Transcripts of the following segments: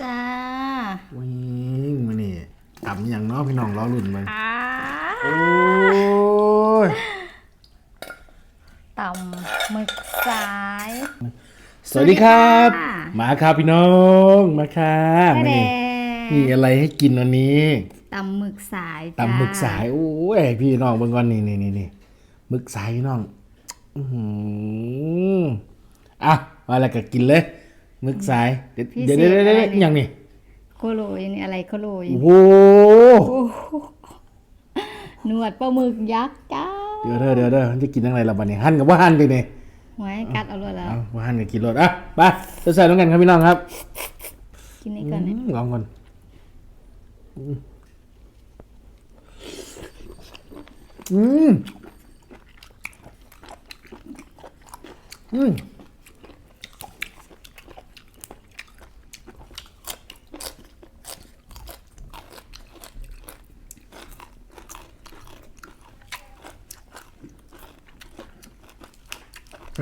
จ้าวิ่งมานี่ต่ำอย่างเน้อพี่น้องล้อรุ่นมันอ่าโอ้ยตำหมึกสาย สวัสดีครับ สวัสดีค่ะ มาครับพี่น้องมาค่ะแม่มาแดนี่งมีอะไรให้กินวันนี้ตำหมึกสายจ้าตำหมึกสายโอ้ยพี่น้องเบิ่งก่อนนี่นี่นี่นี่หมึกสายพี่น้อง อือหืออะมาแล้วก็กินเลยห มึกสายเดี๋ยวเดี๋ยวเดี๋ยวเดี๋ยวเดี๋ยวอย่างนี้โคโรยนี่อะไรโคโรยโอ้โหหนวดปลาหมึกยักษ์จ้าเดี๋ยวเด้อเดี๋ยวเด้อมันจะกินยังไงล่ะบัดนี้หั่นกับว่าหั่นไปนี่ไว้กัดเอาเลยแล้ว เอาว่าหั่นกับกินรสอะไปจะใส่ต้องกันครับพี่น้องครับกินนี้ก่อนนะอืมลองก่อนอืมอืม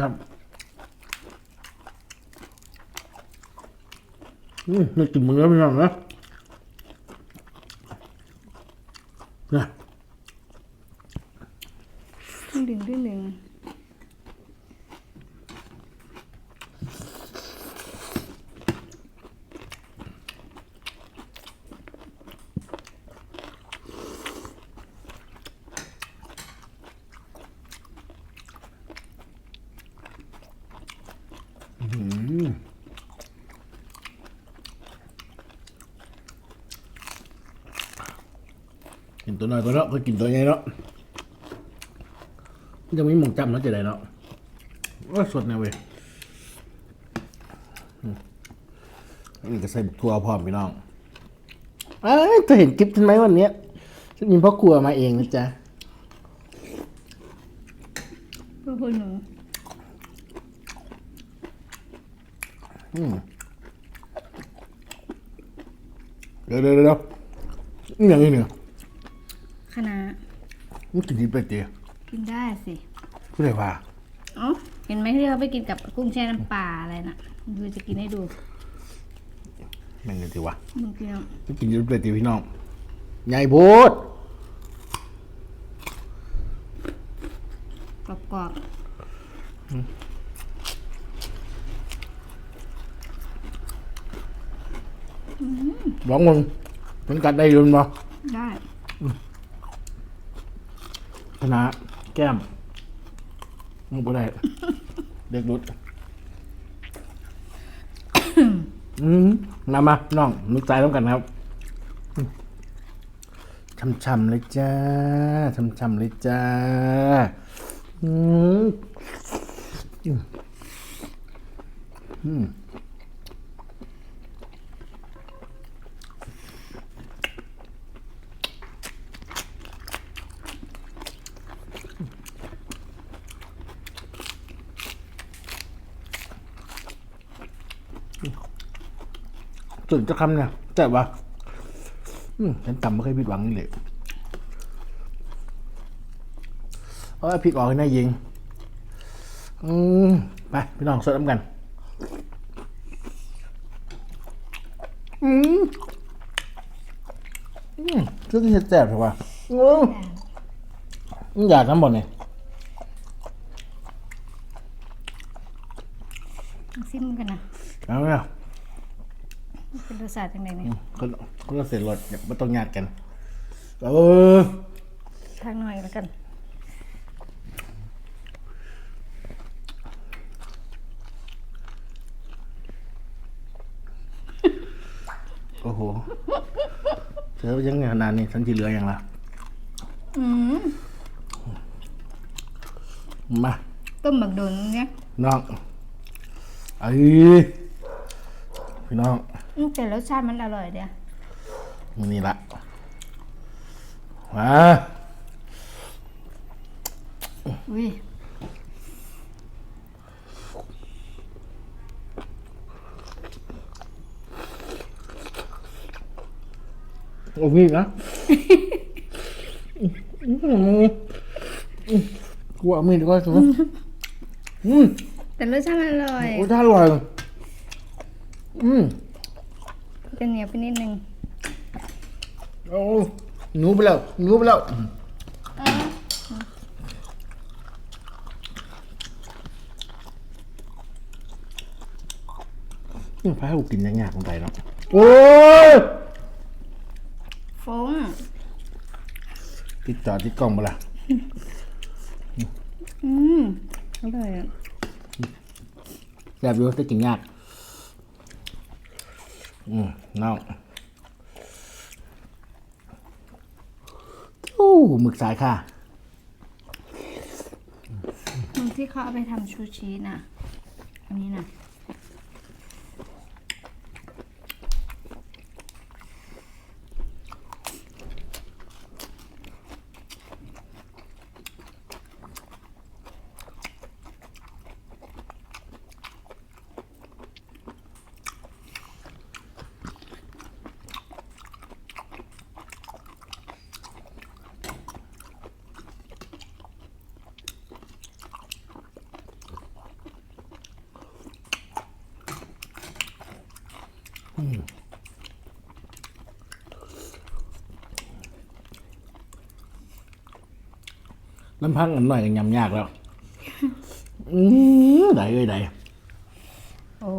ครับอืมไม่กินมือแล้วไม่ยอมนะนะดึงดึงดึงดึง กิน ตัวน้อยตัวเนาะก็กินตัวใหญ่เนาะมันจะมีหมองจำเนาะจะได้เนาะว่าสดนะเว้ยอืมอันนี้ก็ใส่บุกทัวพร้อมพี่น้องเอ้ยเธอเห็นคลิปฉันไหมวันเนี้ยฉันมีพ่อครัวมาเองนะจ๊ะเพื่อคุณหนูอืมเดี๋ยวเดี๋ยวเดี๋ยวนี่อย่างนี้เนี่ย คณะมันกินดีไปเตี๋ยกินได้สิผู้ใดว่าเอ๋อเห็นไหมที่เขาไปกินกับกุ้งแช่น้ำปลาอะไรน่ะดูจะกินให้ดูแม่งเลยดีวะมึงกินเอามันกินดีไปเตี๋ยพี่น้องใหญ่โพดกรอบกรอบร้องมึงมันกัดได้อยืนบ่ๆได้ ชนะแก้มมึงบ่ได้เด็กรุดอืมนำมา น้องนึกใจต้องกันครับช่ำๆเลยจ้าช่ำๆเลยจ้าอืมอืม ตื่นจะคำเนี่ยแต่ว่าอืมฉันจำไม่เคยผิดหวังนี่เลยเออพริกออกให้นายยิง อืมไปพี่น้องสดน้ำกัน อืมอืมชุดที่แซ่บใช่ปะอืมอืมอยากน้ำหมดเนี่ยซิมกันนะเอาไหมอะ เป็นรสชาติยังไงเนี่ยคนคนละเสร็จรถอย่าไม่ต้องญาติกันเออทางหน่อยแล้วกันโอ้โหเธอยังไงขนาดนี้ฉันที่เหลืออย่างละอืมมาต้มหมักโดนเนี่ยน้องเอ้ยพี่น้อง อืมแต่รสชาติมันอร่อยเดียวนี่ละมาอุ้ยโอ้พี่นะกูเอามีดก็ถูกอืมแต่รสชาติมันอร่อยโอ้ท่าอร่อยอืม จะเหนียวไปนิดนึงโอ้หนูไปแล้วหนูไปแล้วนี่พาให้กูกินยากๆลงไปเนาะโอ้ยฟงติดจอติดกล้องมาละอืมอร่อยอะแซ่บอยู่แต่กินยาก อืมน้องโอ้หมึกสายค่ะที่เขาเอาไปทำชูชีน่ะ อันนี้น่ะ น้ำพังอันหน่อยยังยำยากแล้ว อืมได้เอ้ยได้โอ้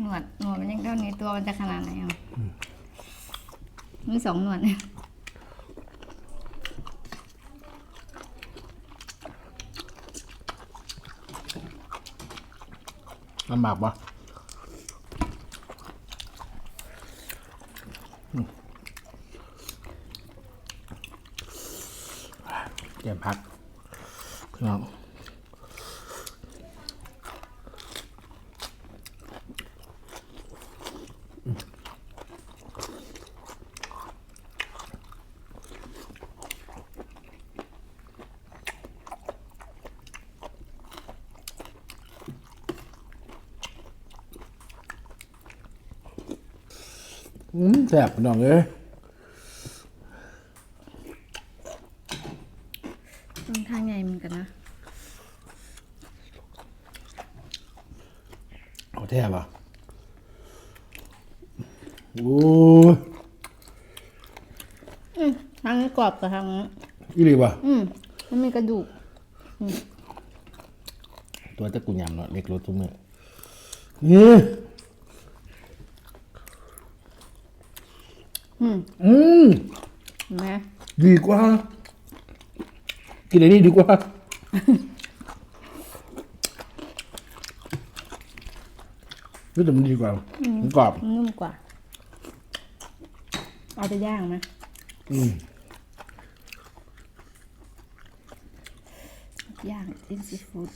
หนวดหนวดมันยังเท่านี้ตัวมันจะขนาดไหนอะมีสองหนวด ลำบากปะเตรียมพัก อืมแซ่บพี่น้องเอ้ยค่อนข้างใหญ่เหมือนกันนะเอาแท้ปะโอ้ยอืมทางนี้กรอบกว่าทางนั้นอีหลีปะอืมมันมีกระดูก ตัวจะกุยำเนาะเล็กรถตุ้มเนี่ยนี่ อืมอืมเห็นไหมดีกว่า กินอันนี้ดีกว่า รู้แต่มันดีกว่ามันกรอบมันนุ่มกว่า เอาไปย่างนะอืมย่างจิ้นซีฟู้ด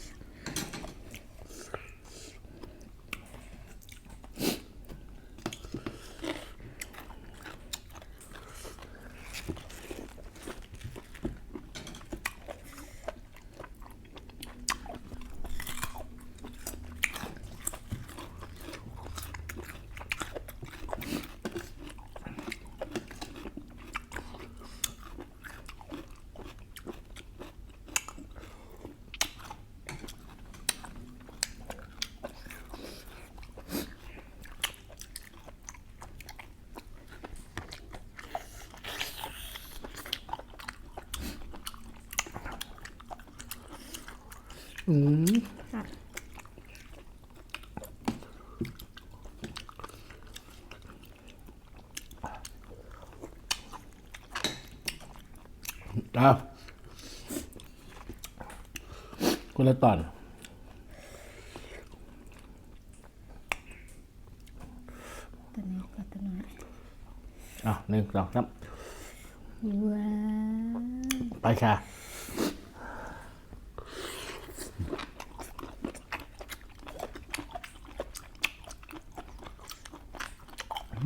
อืมค่ะเอาคนละตอน ตัวนี้กับตัวน้อยเอาหนึ่งสองสามว้าว ไปค่ะ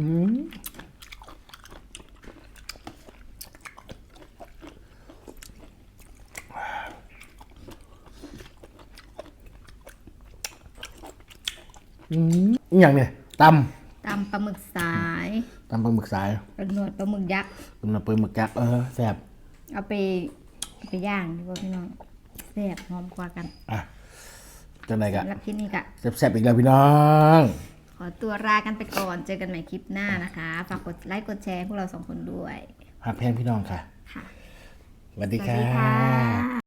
อืมอืมอหย่างเนี่ยตตำปลาหมึกสายำตำปลาหมึกสายเป็นหนวดปลาหมึกยักษ์ตำปลาหมึกยักษ์เออแซ่บเอาไปเอาไปย่างดีกว่าพี่น้องแซ่บหอมกว่ากันอะจังไหนกะสำหรับคลิปนี้กะ แซ่บๆอีกแล้วพี่น้องข อตัวลากันไปก่อน เจอกันใหม่คลิปหน้านะคะ ฝากกดไลค์กดแชร์พวกเราสองคนด้วยหักแพงพี่น้องค่ะ ค่ะ สวัสดีสวัสค่ดีค่ะะ